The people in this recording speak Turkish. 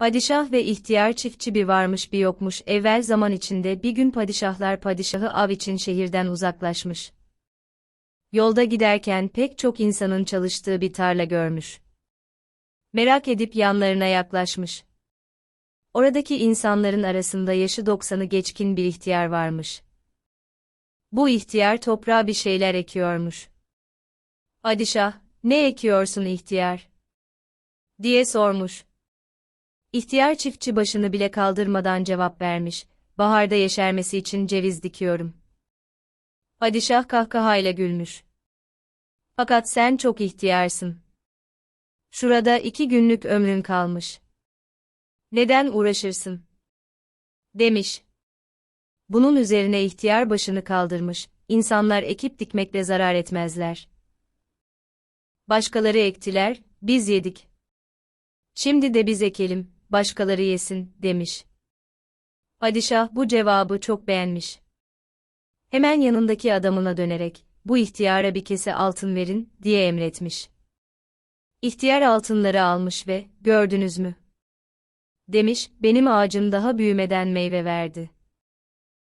Padişah ve ihtiyar çiftçi bir varmış bir yokmuş evvel zaman içinde bir gün padişahlar padişahı av için şehirden uzaklaşmış. Yolda giderken pek çok insanın çalıştığı bir tarla görmüş. Merak edip yanlarına yaklaşmış. Oradaki insanların arasında yaşı doksanı geçkin bir ihtiyar varmış. Bu ihtiyar toprağa bir şeyler ekiyormuş. Padişah, ne ekiyorsun ihtiyar? diye sormuş. İhtiyar çiftçi başını bile kaldırmadan cevap vermiş. Baharda yeşermesi için ceviz dikiyorum. Padişah kahkahayla gülmüş. Fakat sen çok ihtiyarsın. Şurada iki günlük ömrün kalmış. Neden uğraşırsın? Demiş. Bunun üzerine ihtiyar başını kaldırmış. İnsanlar ekip dikmekle zarar etmezler. Başkaları ektiler, biz yedik. Şimdi de biz ekelim, başkaları yesin, demiş. Padişah bu cevabı çok beğenmiş. Hemen yanındaki adamına dönerek, bu ihtiyara bir kese altın verin, diye emretmiş. İhtiyar altınları almış ve, gördünüz mü? Demiş, benim ağacım daha büyümeden meyve verdi.